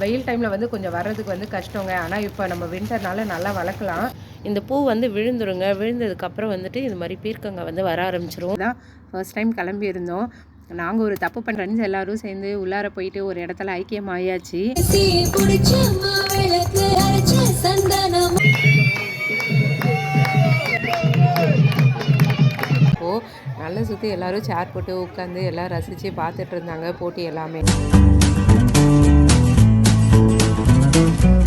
வெயில் டைமில் வந்து கொஞ்சம் வர்றதுக்கு வந்து கஷ்டங்க. ஆனால் இப்போ நம்ம வின்டர்னால நல்லா வளர்க்கலாம். இந்த பூ வந்து விழுந்துருங்க. விழுந்ததுக்கப்புறம் வந்துட்டு இது மாதிரி பீர்க்கங்க வந்து வர ஆரம்பிச்சிரும். தான் ஃபர்ஸ்ட் டைம் கிளம்பி இருந்தோம். நாங்கள் ஒரு தப்பு பண்ண ஃப்ரெண்ட்ஸ் எல்லாரும் சேர்ந்து உள்ளார போயிட்டு ஒரு இடத்துல ஐக்கியம் ஆயாச்சு. நல்லா சுற்றி எல்லாரும் சேர் போட்டு உட்காந்து எல்லாம் ரசித்து பார்த்துட்டு இருந்தாங்க போட்டி எல்லாமே. Thank you.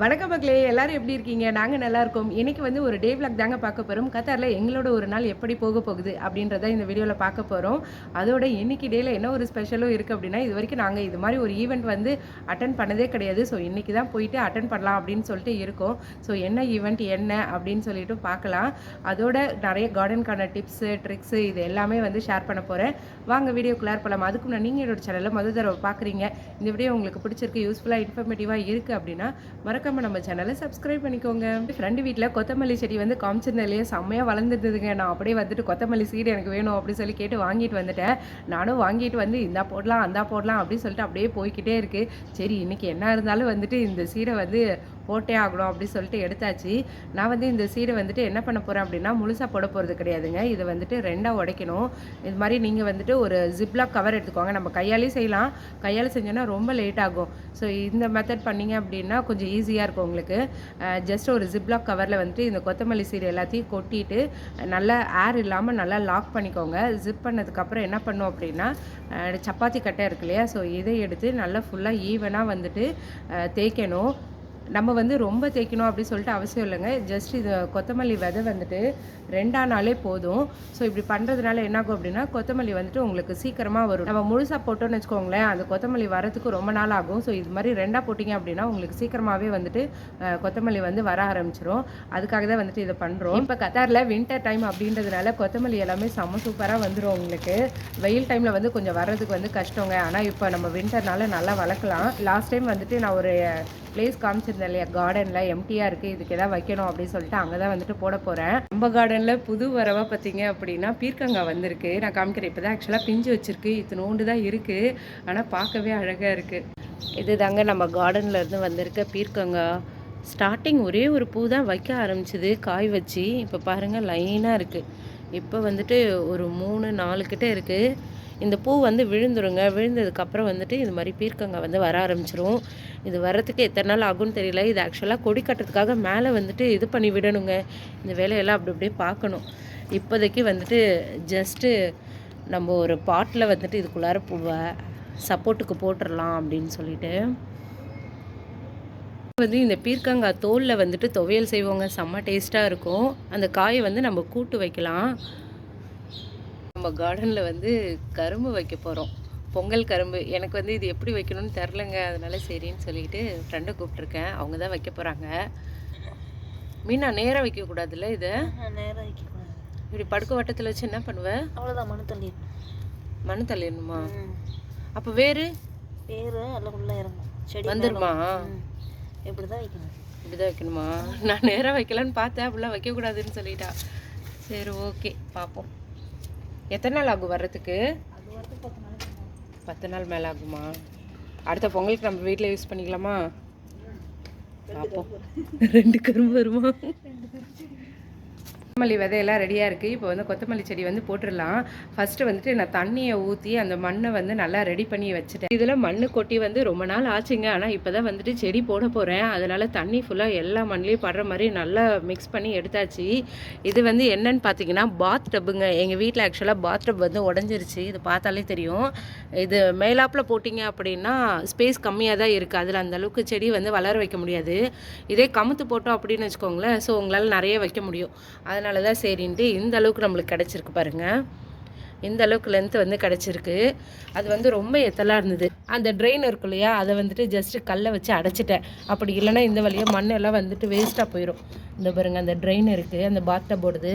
வணக்கம் மக்களே எல்லாரும் எப்படி இருக்கீங்க? நாங்கள் நல்லா இருக்கோம். இன்னைக்கு வந்து ஒரு டே விளாக் தாங்க பார்க்க போகிறோம் கத்தாரில் எங்களோட ஒரு நாள் எப்படி போக போகுது அப்படின்றத இந்த வீடியோவில் பார்க்க போகிறோம் அதோட இன்னைக்கு டேயில் என்ன ஒரு ஸ்பெஷலும் இருக்குது அப்படின்னா இது வரைக்கும் நாங்கள் இது மாதிரி ஒரு ஈவெண்ட் வந்து அட்டன் பண்ணதே கிடையாது. ஸோ இன்னைக்கு தான் போயிட்டு அட்டன் பண்ணலாம் அப்படின்னு சொல்லிட்டு இருக்கோம். ஸோ என்ன ஈவெண்ட் என்ன அப்படின்னு சொல்லிட்டு பார்க்கலாம். அதோட நிறைய கார்டனுக்கான டிப்ஸு ட்ரிக்ஸு இது எல்லாமே வந்து ஷேர் பண்ண போகிறேன் வாங்க வீடியோ கிளியர் பண்ணலாம் அதுக்கு நான் நீங்கள் என்னோட சேனலில் முதல் தடவை பார்க்குறீங்க. இந்த வீடியோ உங்களுக்கு பிடிச்சிருக்கு யூஸ்ஃபுல்லாக இன்ஃபர்மேட்டிவாக இருக்குது அப்படின்னா மறக்க மறக்காமல் நம்ம சேனலை சப்ஸ்கிரைப் பண்ணிக்கோங்க. ஃப்ரெண்டு வீட்டில் கொத்தமல்லி செடி வந்து காமிச்சிருந்தாலே செம்மையாக வளர்ந்துருந்ததுங்க. நான் அப்படியே வந்துட்டு கொத்தமல்லி சீடு எனக்கு வேணும் அப்படின்னு சொல்லி கேட்டு வாங்கிட்டு வந்துட்டேன். நானும் வாங்கிட்டு வந்து இந்தா போடலாம் அந்தா போடலாம் அப்படின்னு சொல்லிட்டு அப்படியே போய்க்கிட்டே இருக்குது சரி இன்றைக்கி என்ன இருந்தாலும் வந்துட்டு இந்த சீடை வந்து போட்டே ஆகணும் அப்படின்னு சொல்லிட்டு எடுத்தாச்சு. நான் வந்து இந்த சீடை வந்துட்டு என்ன பண்ண போகிறேன் அப்படின்னா முழுசாக போட போகிறது கிடையாதுங்க. இதை வந்துட்டு ரெண்டாக உடைக்கணும். இது மாதிரி நீங்கள் வந்துட்டு ஒரு ஜிப்லாக் கவர் எடுத்துக்கோங்க. நம்ம கையாலே செய்யலாம். கையால் செஞ்சோன்னா ரொம்ப லேட் ஆகும். ஸோ இந்த மெத்தட் பண்ணிங்க அப்படின்னா கொஞ்சம் ஈஸியாக இருக்கும் உங்களுக்கு. ஜஸ்ட் ஒரு ஜிப்லாக் கவரில் வந்துட்டு இந்த கொத்தமல்லி சீடு எல்லாத்தையும் கொட்டிட்டு நல்லா ஏர் இல்லாமல் நல்லா லாக் பண்ணிக்கோங்க. ஜிப் பண்ணதுக்கப்புறம் என்ன பண்ணும் அப்படின்னா சப்பாத்தி கட்டை இருக்கு இல்லையா? ஸோ இதை எடுத்து நல்லா ஃபுல்லாக ஈவனாக வந்துட்டு தேய்க்கணும். நம்ம வந்து ரொம்ப தேய்க்கணும் அப்படின்னு சொல்லிட்டு அவசியம் இல்லைங்க. ஜஸ்ட் இது கொத்தமல்லி விதை வந்துட்டு ரெண்டா நாளே போதும். ஸோ இப்படி பண்ணுறதுனால என்னாகும் அப்படின்னா கொத்தமல்லி வந்துட்டு உங்களுக்கு சீக்கிரமாக வரும். நம்ம முழுசாக போட்டோம்னு வச்சுக்கோங்களேன் அந்த கொத்தமல்லி வரதுக்கு ரொம்ப நாள் ஆகும். ஸோ இது மாதிரி ரெண்டாக போட்டிங்க அப்படின்னா உங்களுக்கு சீக்கிரமாகவே வந்துட்டு கொத்தமல்லி வந்து வர ஆரம்பிச்சிரும். அதுக்காக தான் வந்துட்டு இதை பண்ணுறோம் இப்போ கத்தாரில் வின்டர் டைம் அப்படின்றதுனால கொத்தமல்லி எல்லாமே செம்ம சூப்பராக வந்துடும் உங்களுக்கு. வெயில் டைமில் வந்து கொஞ்சம் வர்றதுக்கு வந்து கஷ்டங்க. ஆனால் இப்போ நம்ம வின்டர்னால நல்லா வளர்க்கலாம். லாஸ்ட் டைம் வந்துட்டு நான் ஒரு பிளேஸ் காமிச்சிருந்தேன் இல்லையா? கார்டனில் எம்டியாக இருக்குது இதுக்கு எதாவது வைக்கணும் அப்படின்னு சொல்லிட்டு அங்கே தான் வந்துட்டு போட போகிறேன் நம்ம கார்டனில் புது வரவாக பார்த்தீங்க அப்படின்னா பீர்க்கங்காய் வந்திருக்கு. நான் காமிக்கிறேன் இப்போ தான் ஆக்சுவலாக பிஞ்சு வச்சிருக்கு. இத்தினோண்டு தான் இருக்குது ஆனால் பார்க்கவே அழகாக இருக்குது இது தாங்க நம்ம கார்டனில் இருந்து வந்திருக்க பீர்க்கங்காய். ஸ்டார்டிங் ஒரே ஒரு பூ தான் வைக்க ஆரம்பிச்சது காய் வச்சு. இப்போ பாருங்கள் லைனாக இருக்குது இப்போ வந்துட்டு ஒரு மூணு நாலு கிட்டே இருக்குது இந்த பூ வந்து விழுந்துருங்க. விழுந்ததுக்கப்புறம் வந்துட்டு இது மாதிரி பீர்க்கங்காய் வந்து வர ஆரம்பிச்சிரும். இது வரத்துக்கு எத்தனை நாள் ஆகும்னு தெரியல. இது ஆக்சுவலாக கொடி கட்டுறதுக்காக மேலே வந்துட்டு இது பண்ணி விடணுங்க. இந்த வேலையெல்லாம் அப்படி அப்படியே பார்க்கணும். இப்போதைக்கு வந்துட்டு ஜஸ்ட்டு நம்ம ஒரு பாட்டில் வந்துட்டு இதுக்குள்ளார பூவை சப்போர்ட்டுக்கு போட்டுடலாம் அப்படின்னு சொல்லிட்டு. வந்து இந்த பீர்க்கங்காய் தோலில் வந்துட்டு துவையல் செய்வோங்க. செம்ம டேஸ்ட்டாக இருக்கும். அந்த காயை வந்து நம்ம கூட்டு வைக்கலாம். நம்ம கார்டனில் வந்து கரும்பு வைக்க போகிறோம் பொங்கல் கரும்பு. எனக்கு வந்து இது எப்படி வைக்கணும்னு தெரிலங்க அதனால சரின்னு சொல்லிட்டு ஃப்ரெண்டை கூப்பிட்ருக்கேன் அவங்க தான் வைக்க போகிறாங்க மீனா நேராக வைக்கக்கூடாதுல்ல இதை? நேரம் வைக்கக்கூடாது இப்படி படுக்க வட்டத்தில் வச்சு என்ன பண்ணுவேன் அவ்வளோதான் மனு தள்ளி மண் தள்ளிடணுமா? அப்போ வேறு? வேறு எல்லாம் உள்ளே இறங்கும். செடி வந்துருமா? இப்படி தான் வைக்கணும். இப்படிதான் வைக்கணுமா? நான் நேராக வைக்கலான்னு பார்த்தேன். அப்படிலாம் வைக்கக்கூடாதுன்னு சொல்லிட்டா. சரி ஓகே. பார்ப்போம். எத்தனை நாள் ஆகும் வர்றதுக்கு? பத்து நாள் மேலே ஆகுமா? அடுத்த பொங்கலுக்கு நம்ம வீட்டில் யூஸ் பண்ணிக்கலாமா? பார்ப்போம் ரெண்டு கரும்பு வருமா? கொத்தமல்லி விதையெல்லாம் ரெடியாக இருக்குது இப்போ வந்து கொத்தமல்லி செடி வந்து போட்டுடலாம் ஃபஸ்ட்டு வந்துட்டு நான் தண்ணியை ஊற்றி அந்த மண்ணை வந்து நல்லா ரெடி பண்ணி வச்சுட்டேன். இதில் மண் கொட்டி வந்து ரொம்ப நாள் ஆச்சுங்க. ஆனால் இப்போ தான் வந்துட்டு செடி போட போகிறேன் அதனால் தண்ணி ஃபுல்லாக எல்லா மண்ணிலையும் படுற மாதிரி நல்லா மிக்ஸ் பண்ணி எடுத்தாச்சு. இது வந்து என்னன்னு பார்த்தீங்கன்னா பாத் டப்புங்க எங்கள் வீட்டில் ஆக்சுவலாக பாத் டப் வந்து உடஞ்சிருச்சு. இது பார்த்தாலே தெரியும். இது மேலாப்பில் போட்டிங்க அப்படின்னா ஸ்பேஸ் கம்மியாக தான் இருக்குது அதில் அந்த அளவுக்கு செடி வந்து வளர வைக்க முடியாது. இதே கமுத்து போட்டோம் அப்படின்னு வச்சுக்கோங்களேன். ஸோ உங்களால் நிறைய வைக்க முடியும். அதனால் அதனால தான் சரின்ட்டு இந்த அளவுக்கு நம்மளுக்கு கிடச்சிருக்கு பாருங்கள் இந்த அளவுக்கு லென்த்து வந்து கிடச்சிருக்கு. அது வந்து ரொம்ப எத்தலாக இருந்தது. அந்த ட்ரெயின் இருக்கும் இல்லையா அதை வந்துட்டு ஜஸ்ட்டு கல்லை வச்சு அடைச்சிட்டேன். அப்படி இல்லைன்னா இந்த வழியாக மண்ணெல்லாம் வந்துட்டு வேஸ்ட்டாக போயிடும் இந்த பாருங்கள் அந்த ட்ரெயின் இருக்குது அந்த பாட்டை போடுது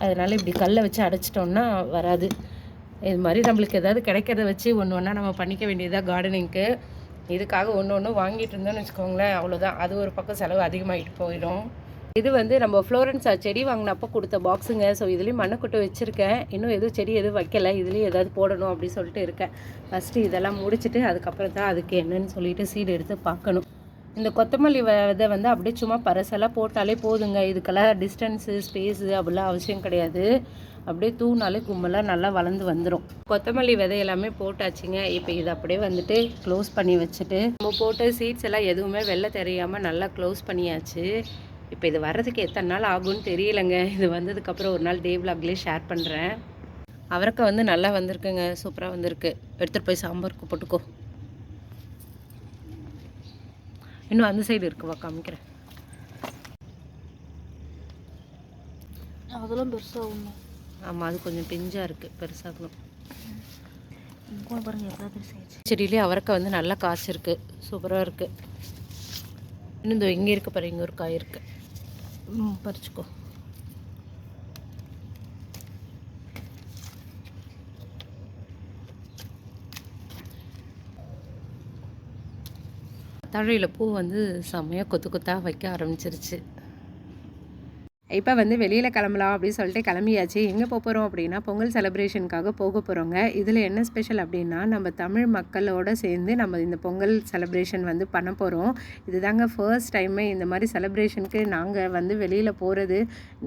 அதனால் இப்படி கல்லை வச்சு அடைச்சிட்டோன்னா வராது. இது மாதிரி நம்மளுக்கு ஏதாவது கிடைக்கிறத வச்சு ஒன்று ஒன்றா நம்ம பண்ணிக்க வேண்டியதாக கார்டனிங்க்கு இதுக்காக ஒன்று ஒன்று வாங்கிட்டு இருந்தோம்னு வச்சுக்கோங்களேன் அவ்வளோதான் அது ஒரு பக்கம் செலவு அதிகமாகிட்டு போயிடும். இது வந்து நம்ம ஃப்ளோரன்ஸா செடி வாங்கினப்போ கொடுத்த பாக்ஸுங்க ஸோ இதுலேயும் மண்ணுக்கொட்டை வச்சுருக்கேன். இன்னும் எதுவும் செடி எதுவும் வைக்கல. இதுலேயும் ஏதாவது போடணும் அப்படின்னு சொல்லிட்டு இருக்கேன். ஃபஸ்ட்டு இதெல்லாம் முடிச்சுட்டு அதுக்கப்புறம் தான் அதுக்கு என்னன்னு சொல்லிட்டு சீடு எடுத்து பார்க்கணும். இந்த கொத்தமல்லி விதை வந்து அப்படியே சும்மா பரசெல்லாம் போட்டாலே போதுங்க. இதுக்கெல்லாம் டிஸ்டன்ஸு ஸ்பேஸு அப்படிலாம் அவசியம் கிடையாது. அப்படியே தூணாலே கும்பலாக நல்லா வளர்ந்து வந்துடும் கொத்தமல்லி விதை எல்லாமே போட்டாச்சுங்க. இப்போ இதை அப்படியே வந்துட்டு க்ளோஸ் பண்ணி வச்சுட்டு நம்ம போட்ட சீட்ஸ் எல்லாம் எதுவுமே வெளில தெரியாமல் நல்லா க்ளோஸ் பண்ணியாச்சு. இப்போ இது வர்றதுக்கு எத்தனை நாள் ஆகும்னு தெரியலங்க. இது வந்ததுக்கப்புறம் ஒரு நாள் டே vlogலயே ஷேர் பண்ணுறேன் அவரைக்காய் வந்து நல்லா வந்திருக்குங்க. சூப்பராக வந்திருக்கு. எடுத்துகிட்டு போய் சாம்பாருக்கு போட்டுக்கோ இன்னும் அந்த சைடு இருக்குவா? காமிக்கிறேன். அதெல்லாம் பெருசாக ஆமாம் அது கொஞ்சம் பிஞ்சாக இருக்குது பெருசாகணும் இங்கே பாருங்க எவ்வளோ பெருசாகிடுச்சு செடியிலே அவரைக்காய் வந்து நல்லா காய்ச்சிருக்கு. சூப்பராக இருக்குது இன்னும் இந்த இங்கே இருக்கு பாரு இங்கே ஒரு காய் இருக்குது பறிச்சுக்கோ. தழையில் பூ வந்து செம்மையாக கொத்து கொத்தாக வைக்க ஆரம்பிச்சிருச்சு. இப்போ வந்து வெளியில் கிளம்பலாம் அப்படின்னு சொல்லிட்டு கிளம்பியாச்சு. எங்கே போக போகிறோம் அப்படின்னா பொங்கல் செலிப்ரேஷனுக்காக போக போகிறோங்க இதில் என்ன ஸ்பெஷல் அப்படின்னா நம்ம தமிழ் மக்களோடு சேர்ந்து நம்ம இந்த பொங்கல் செலிப்ரேஷன் வந்து பண்ண போகிறோம் இதுதாங்க ஃபர்ஸ்ட் டைமே இந்த மாதிரி செலிப்ரேஷனுக்கு நாங்கள் வந்து வெளியில் போகிறது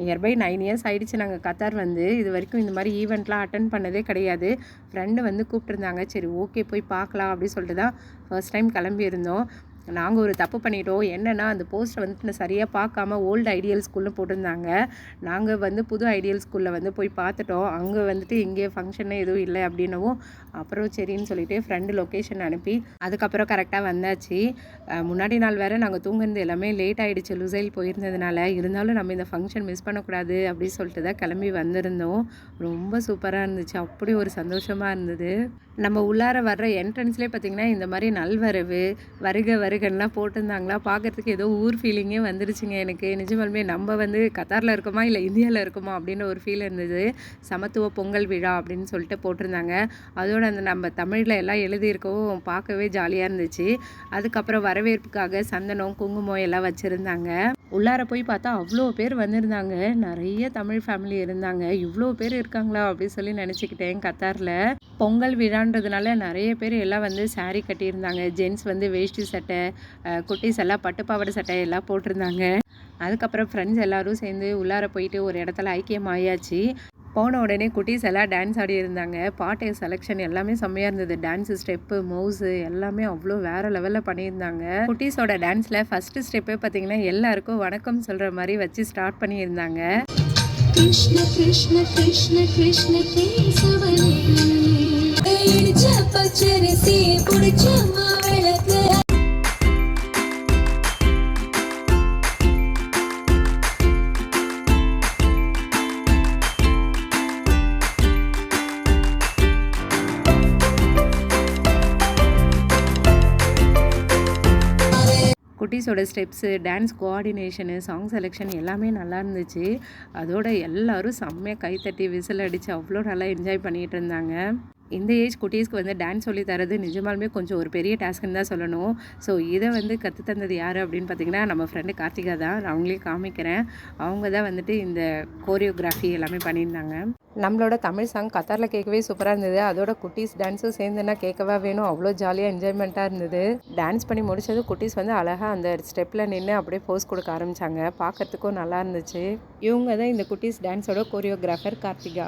நியர்பை நைன் இயர்ஸ் ஆகிடுச்சு நாங்கள் கத்தார் வந்து. இது வரைக்கும் இந்த மாதிரி ஈவெண்ட்லாம் அட்டன் பண்ணதே கிடையாது. ஃப்ரெண்டு வந்து கூப்பிட்டுருந்தாங்க. சரி ஓகே போய் பார்க்கலாம் அப்படின்னு சொல்லிட்டு தான் ஃபர்ஸ்ட் டைம் கிளம்பியிருந்தோம். நாங்கள் ஒரு தப்பு பண்ணிட்டோம். என்னென்னா அந்த போஸ்ட்டை வந்துட்டு நான் சரியாக பார்க்காம ஓல்டு ஐடியல் ஸ்கூல்னு போட்டிருந்தாங்க. நாங்கள் வந்து புது ஐடியல் ஸ்கூலில் வந்து போய் பார்த்துட்டோம். அங்கே வந்துட்டு இங்கே ஃபங்க்ஷனே எதுவும் இல்லை அப்படின்னவும் அப்புறம் சரின்னு சொல்லிட்டு ஃப்ரெண்டு லொக்கேஷன் அனுப்பி அதுக்கப்புறம் கரெக்டாக வந்தாச்சு. முன்னாடி நாள் வேறு நாங்கள் தூங்குறது எல்லாமே லேட் ஆகிடுச்சு லுசைல் போயிருந்ததுனால இருந்தாலும் நம்ம இந்த ஃபங்க்ஷன் மிஸ் பண்ணக்கூடாது அப்படின்னு சொல்லிட்டு தான் கிளம்பி வந்திருந்தோம். ரொம்ப சூப்பராக இருந்துச்சு. அப்படி ஒரு சந்தோஷமாக இருந்தது. நம்ம உள்ளார வர்ற என்ட்ரன்ஸ்லேயே பார்த்திங்கன்னா இந்த மாதிரி நல்வரவு வருக வருகன்லாம் போட்டிருந்தாங்களா? பார்க்கறதுக்கு ஏதோ ஊர் ஃபீலிங்கே வந்துருச்சுங்க எனக்கு. நிஜமாலுமே நம்ம வந்து கத்தாரில் இருக்கோமா? இல்லை இந்தியாவில் இருக்கோமா? அப்படின்னு ஒரு ஃபீல் இருந்தது. சமத்துவ பொங்கல் விழா அப்படின்னு சொல்லிட்டு போட்டிருந்தாங்க. அதோட அந்த நம்ம தமிழில் எல்லாம் எழுதியிருக்கவும் பார்க்கவே ஜாலியாக இருந்துச்சு. அதுக்கப்புறம் வரவேற்புக்காக சந்தனம் குங்குமம் எல்லாம் வச்சுருந்தாங்க. உள்ளார போய் பார்த்தா அவ்வளோ பேர் வந்திருந்தாங்க. நிறைய தமிழ் ஃபேமிலி இருந்தாங்க. இவ்வளோ பேர் இருக்காங்களா அப்படின்னு சொல்லி நினச்சிக்கிட்டேன் கத்தாரில். பொங்கல் விழான்றதுனால நிறைய பேர் எல்லாம் வந்து சாரீ கட்டியிருந்தாங்க. ஜென்ஸ் வந்து வேஷ்டி சட்டை குட்டீஸ் எல்லாம் பட்டுப்பாவாடை சட்டை எல்லாம் போட்டிருந்தாங்க. அதுக்கப்புறம் ஃப்ரெண்ட்ஸ் எல்லோரும் சேர்ந்து உள்ளார போயிட்டு ஒரு இடத்துல ஐக்கியமாயாச்சு. போன உடனே குட்டீஸ் எல்லாம் டான்ஸ் ஆடி இருந்தாங்க. பாட்டு செலெக்ஷன் எல்லாமே செம்மையாக இருந்தது. டான்ஸு ஸ்டெப்பு மவுஸு எல்லாமே அவ்வளோ வேறு லெவலில் பண்ணியிருந்தாங்க. குட்டீஸோட டான்ஸில் ஃபஸ்ட்டு ஸ்டெப்பே பார்த்தீங்கன்னா எல்லாருக்கும் வணக்கம் சொல்கிற மாதிரி வச்சு ஸ்டார்ட் பண்ணியிருந்தாங்க. கிருஷ்ண கிருஷ்ண கிருஷ்ண கிருஷ்ண கேசவனே குட்டீஸோட steps dance coordination song selection எல்லாமே நல்லா இருந்துச்சு. அதோட எல்லோரும் செம்மையாக கைத்தட்டி விசில் அடித்து அவ்வளோ நல்லா என்ஜாய் பண்ணிகிட்டு இருந்தாங்க. இந்த ஏஜ் குட்டீஸ்க்கு வந்து டான்ஸ் சொல்லி தரது நிஜமாலுமே கொஞ்சம் ஒரு பெரிய டாஸ்க்குன்னு தான் சொல்லணும். ஸோ இதை வந்து கற்று தந்தது யார் அப்படின்னு பார்த்தீங்கன்னா நம்ம ஃப்ரெண்டு கார்த்திகா தான். நான் அவங்களே காமிக்கிறேன். அவங்க தான் வந்துட்டு இந்த கோரியோகிராஃபி எல்லாமே பண்ணியிருந்தாங்க. நம்மளோட தமிழ் சாங் கத்தாரில் கேட்கவே சூப்பராக இருந்தது. அதோட குட்டீஸ் டான்ஸும் சேர்ந்துன்னா கேட்கவா வேணும்? அவ்வளோ ஜாலியாக என்ஜாய்மெண்ட்டாக இருந்தது. டான்ஸ் பண்ணி முடிச்சது குட்டீஸ் வந்து அழகாக அந்த ஸ்டெப்பில் நின்று அப்படியே போஸ் கொடுக்க ஆரம்பித்தாங்க பார்க்கறதுக்கும் நல்லா இருந்துச்சு. இவங்க தான் இந்த குட்டீஸ் டான்ஸோட கோரியோகிராஃபர் கார்த்திகா.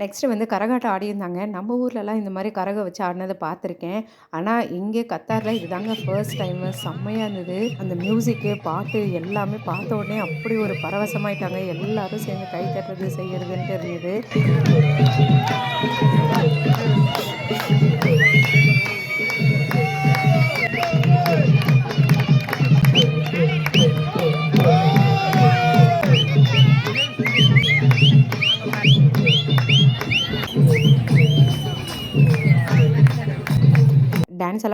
நெக்ஸ்ட்டு வந்து கரகாட்டம் ஆடியிருந்தாங்க நம்ம ஊர்லலாம் இந்த மாதிரி கரகம் வச்சு ஆடினதை பார்த்துருக்கேன். ஆனால் இங்கே கத்தாரில் இதுதாங்க ஃபர்ஸ்ட் டைமு செம்மையாக இருந்தது. அந்த மியூசிக்கு பாட்டு எல்லாமே பார்த்த உடனே அப்படி ஒரு பரவசமாயிட்டாங்க. எல்லாரும் சேர்ந்து கை தட்டுறது செய்யறதுன்ட்டு இருந்தது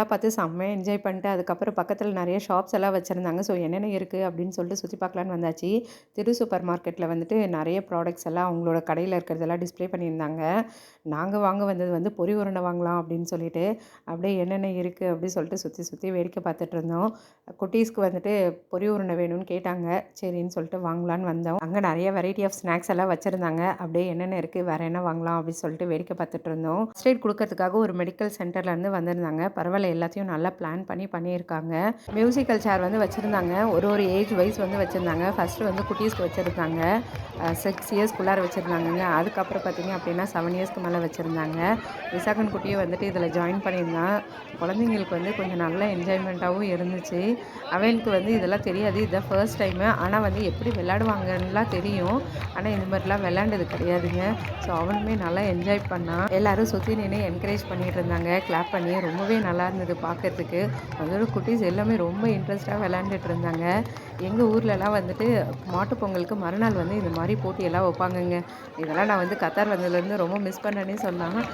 எல்லாம் பார்த்து செம்மையாக என்ஜாய் பண்ணிட்டு அதுக்கப்புறம் பக்கத்தில் நிறைய ஷாப்ஸ் எல்லாம் வச்சுருந்தாங்க. ஸோ என்னென்ன இருக்குது அப்படின்னு சொல்லிட்டு சுற்றி பார்க்கலான்னு வந்தாச்சு. திரு சூப்பர் மார்க்கெட்டில் வந்துட்டு நிறைய ப்ராடக்ட்ஸ் எல்லாம் அவங்களோட கடையில் இருக்கிறதெல்லாம் டிஸ்ப்ளே பண்ணியிருந்தாங்க. நாங்கள் வாங்க வந்தது வந்து பொறி உருண்டை வாங்கலாம் அப்படின்னு சொல்லிட்டு அப்படியே என்னென்ன இருக்குது அப்படின்னு சொல்லிட்டு சுற்றி சுற்றி வேடிக்கை பார்த்துட்டு இருந்தோம். குட்டீஸ்க்கு வந்துட்டு பொறி உருண்டை வேணும்னு கேட்டாங்க. சரின்னு சொல்லிட்டு வாங்கலான்னு வந்தோம். அங்கே நிறைய வெரைட்டி ஆஃப் ஸ்நாக்ஸ் எல்லாம் வச்சுருந்தாங்க. அப்படியே என்னென்ன இருக்குது வேறு என்ன வாங்கலாம் அப்படின்னு சொல்லிட்டு வேடிக்கை பார்த்துட்டு இருந்தோம். ஸ்ட்ரேட் கொடுக்கறதுக்காக ஒரு மெடிக்கல் சென்டர்லேருந்து வந்திருந்தாங்க. பரவாயில்ல எல்லாத்தையும் நல்லா பிளான் பண்ணி பண்ணியிருக்காங்க. மியூசிக்கல் சேர் வந்து வச்சுருந்தாங்க. ஒரு ஒரு ஏஜ் வைஸ் வந்து வச்சுருந்தாங்க. ஃபஸ்ட்டு வந்து குட்டீஸ்க்கு வச்சுருந்தாங்க. சிக்ஸ் இயர்ஸ்க்குள்ளார வச்சுருந்தாங்கங்க. அதுக்கப்புறம் பார்த்திங்க அப்படின்னா செவன் இயர்ஸ்க்கு மேலே வச்சுருந்தாங்க. விசாகன் குட்டியை வந்துட்டு இதில் ஜாயின் பண்ணியிருந்தான். குழந்தைங்களுக்கு வந்து கொஞ்சம் நல்ல என்ஜாய்மெண்ட்டாகவும் இருந்துச்சு. அவனுக்கு வந்து இதெல்லாம் தெரியாது. இதுதான் ஃபர்ஸ்ட் டைமு ஆனால் வந்து எப்படி விளையாடுவாங்கன்னுலாம் தெரியும். ஆனால் இந்த மாதிரிலாம் விளையாண்டது கிடையாதுங்க. ஸோ அவனுமே நல்லா என்ஜாய் பண்ணான் எல்லோரும் சுற்றி நின்று என்கரேஜ் பண்ணிகிட்டு இருந்தாங்க. கிளாப் பண்ணி. ரொம்பவே நல்லா இருந்தது பார்க்கறதுக்கு. அதோட குட்டீஸ் எல்லாமே ரொம்ப இன்ட்ரெஸ்ட்டாக விளாண்டுட்டு இருந்தாங்க. எங்கள் ஊர்லலாம் வந்துட்டு மாட்டுப் பொங்கலுக்கு மறுநாள் வந்து இந்த மாதிரி போட்டியெல்லாம் வைப்பாங்கங்க. இதெல்லாம் நான் வந்து கத்தார் வந்ததுலேருந்து ரொம்ப மிஸ் பண்ணேன்னே சொல்லலாம்.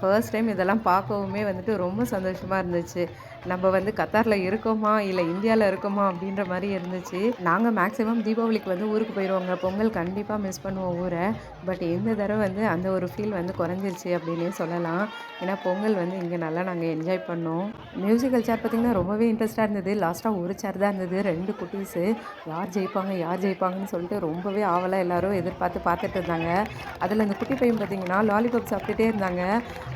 ஃபர்ஸ்ட் டைம் இதெல்லாம் பார்க்கவுமே வந்துட்டு ரொம்ப சந்தோஷமாக இருந்துச்சு. நம்ம வந்து கத்தாரில் இருக்கோமா இல்லை இந்தியாவில் இருக்கோமா அப்படின்ற மாதிரி இருந்துச்சு. நாங்கள் மேக்ஸிமம் தீபாவளிக்கு வந்து ஊருக்கு போயிடுவோங்க பொங்கல் கண்டிப்பாக மிஸ் பண்ணுவோம் ஊரை. பட் இந்த தடவை வந்து அந்த ஒரு ஃபீல் வந்து குறைஞ்சிருச்சு அப்படின்னே சொல்லலாம். ஏன்னா பொங்கல் வந்து இங்கே நல்லா நாங்கள் என்ஜாய் பண்ணோம். மியூசிக்கல் சேர் பார்த்திங்கன்னா ரொம்பவே இன்ட்ரெஸ்ட்டாக இருந்தது. லாஸ்ட்டாக ஒரு சேர் தான் இருந்தது. ரெண்டு குட்டீஸு. யார் ஜெயிப்பாங்க யார் ஜெயிப்பாங்கன்னு சொல்லிட்டு ரொம்பவே ஆவலாக எல்லோரும் எதிர்பார்த்து பார்த்துட்டு இருந்தாங்க. அதில் அந்த குட்டி பையன் பார்த்திங்கன்னா லாலிபாப் சாப்பிட்டுட்டே இருந்தாங்க.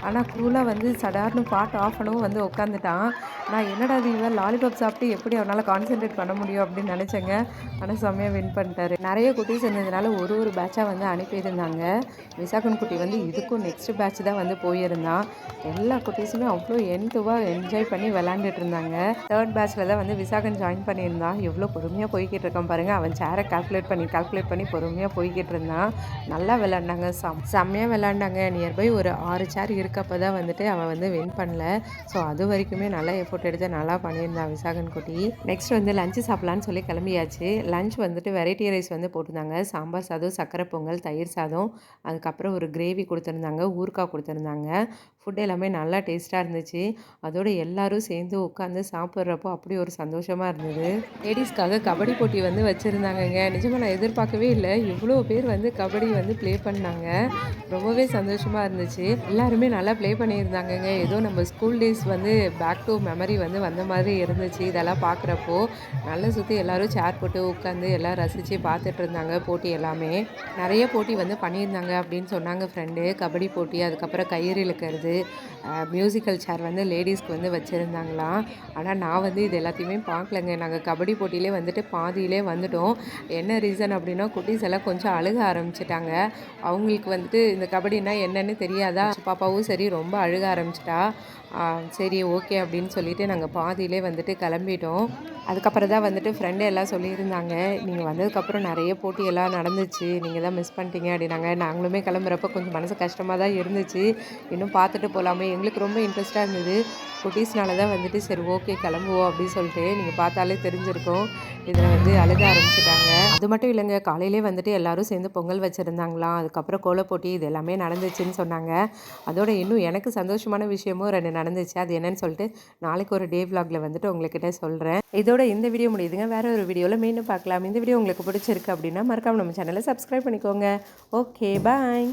ஆனால் கூலாக வந்து சடார்னு பாட்டு ஆஃப் பண்ணவும் வந்து உட்காந்துட்டான் நான் என்னடா இது இவன் லாலிபாப் சாப்பிட்டு எப்படி அவனால் கான்சென்ட்ரேட் பண்ண முடியும் அப்படின்னு நினச்சேங்க. ஆனால் செம்மையாக வின் பண்ணிட்டாரு. நிறைய குட்டீஸ் இருந்ததுனால ஒரு ஒரு பேட்சாக வந்து அனுப்பியிருந்தாங்க. விசாகன் குட்டி வந்து இதுக்கும் நெக்ஸ்ட் பேட்ச் தான் வந்து போயிருந்தான். எல்லா குட்டீஸுமே அவ்வளோ என்துவாக என்ஜாய் பண்ணி விளாண்டுட்டு இருந்தாங்க. தேர்ட் பேட்ச்சில் தான் வந்து விசாகன் ஜாயின் பண்ணியிருந்தான். எவ்வளோ பொறுமையாக போய்கிட்டு இருக்கான் பாருங்கள் அவன் சேரை கால்குலேட் பண்ணி கால்குலேட் பண்ணி பொறுமையாக போய்கிட்டு இருந்தான். நல்லா விளாண்டாங்க செம் செம்மையாக விளாண்டாங்க நியர்பை ஒரு ஆறு சேர் இருக்கப்போ தான் வந்துட்டு அவன் வந்து வின் பண்ணல. ஸோ அது வரைக்குமே நல்லா எஃபோர்ட் எடுத்து நல்லா பண்ணியிருந்தான் விசாகன் குட்டி. நெக்ஸ்ட் வந்து லஞ்சு சாப்பிட்லான்னு சொல்லி கிளம்பியாச்சு. லஞ்ச் வந்துட்டு வெரைட்டி ரைஸ் வந்து போட்டிருந்தாங்க. சாம்பார் சாதம் சக்கரை பொங்கல் தயிர் சாதம் அதுக்கப்புறம் ஒரு கிரேவி கொடுத்துருந்தாங்க ஊறுகாய் கொடுத்துருந்தாங்க. ஃபுட் எல்லாமே நல்லா டேஸ்ட்டாக இருந்துச்சு. அதோடு எல்லோரும் சேர்ந்து உட்காந்து சாப்பிட்றப்போ அப்படி ஒரு சந்தோஷமாக இருந்தது. லேடிஸ்க்காக கபடி போட்டி வந்து வச்சுருந்தாங்கங்க. நிஜமாக நான் எதிர்பார்க்கவே இல்லை. இவ்வளோ பேர் வந்து கபடி வந்து ப்ளே பண்ணாங்க. ரொம்பவே சந்தோஷமாக இருந்துச்சு. எல்லாருமே நல்லா ப்ளே பண்ணியிருந்தாங்கங்க. ஏதோ நம்ம ஸ்கூல் டேஸ் வந்து பேக் டு மெமரி வந்து வந்த மாதிரி இருந்துச்சு. இதெல்லாம் பார்க்குறப்போ நல்லா சுற்றி எல்லாரும் சேர் போட்டு உட்காந்து எல்லாம் ரசித்து பார்த்துட்டு இருந்தாங்க போட்டி எல்லாமே. நிறைய போட்டி வந்து பண்ணியிருந்தாங்க அப்படின்னு சொன்னாங்க ஃப்ரெண்டு கபடி போட்டி அதுக்கப்புறம் கயிறு இழுக்கிறது மியூசிக்கல் சேர் வந்து லேடிஸ்க்கு வந்து வச்சுருந்தாங்களாம். ஆனால் நான் வந்து இது எல்லாத்தையுமே பார்க்கலங்க. நாங்கள் கபடி போட்டியிலே வந்துட்டு பாதியிலே வந்துட்டோம். என்ன ரீசன் அப்படின்னா குட்டீஸ் எல்லாம் கொஞ்சம் அழுக ஆரம்பிச்சிட்டாங்க. அவங்களுக்கு வந்துட்டு இந்த கபடினா என்னன்னு தெரியாதா? பாப்பாவும் சரி ரொம்ப அழுக ஆரம்பிச்சிட்டா. சரி ஓகே அப்படின்னு சொல்லிவிட்டு நாங்கள் பாதியிலே வந்துட்டு கிளம்பிட்டோம். அதுக்கப்புறம் தான் வந்துட்டு ஃப்ரெண்டு எல்லாம் சொல்லியிருந்தாங்க. நீங்கள் வந்ததுக்கப்புறம் நிறைய போட்டியெல்லாம் நடந்துச்சு. நீங்கள் தான் மிஸ் பண்ணிட்டீங்க அப்படின்னாங்க. நாங்களுமே கிளம்புறப்ப கொஞ்சம் மனசு கஷ்டமாக தான் இருந்துச்சு. இன்னும் பார்த்துட்டு போகலாமே எங்களுக்கு ரொம்ப இன்ட்ரெஸ்ட்டாக இருந்தது. குட்டீஸ்னால தான் வந்துட்டு சரி ஓகே கிளம்புவோம் அப்படின்னு சொல்லிட்டு நீங்கள் பார்த்தாலே தெரிஞ்சிருக்கும். இதில் வந்து அழுக ஆரம்பிச்சிட்டாங்க. அது மட்டும் இல்லைங்க காலையிலே வந்துட்டு எல்லாரும் சேர்ந்து பொங்கல் வச்சுருந்தாங்களாம். அதுக்கப்புறம் கோலப் போட்டி இது எல்லாமே நடந்துச்சுன்னு சொன்னாங்க. அதோட இன்னும் எனக்கு சந்தோஷமான விஷயமும் ரெண்டு நடந்துச்சு. அது என்னன்னு சொல்லிட்டு நாளைக்கு ஒரு டே விலாகில் வந்துட்டு உங்கள்கிட்ட சொல்கிறேன் இதோட இந்த வீடியோ முடியுதுங்க. வேறு ஒரு வீடியோவில் மீண்டும் பார்க்கலாம். இந்த வீடியோ உங்களுக்கு பிடிச்சிருக்கு அப்படின்னா மறக்காமல் நம்ம சேனலை சப்ஸ்கிரைப் பண்ணிக்கோங்க. Okay bye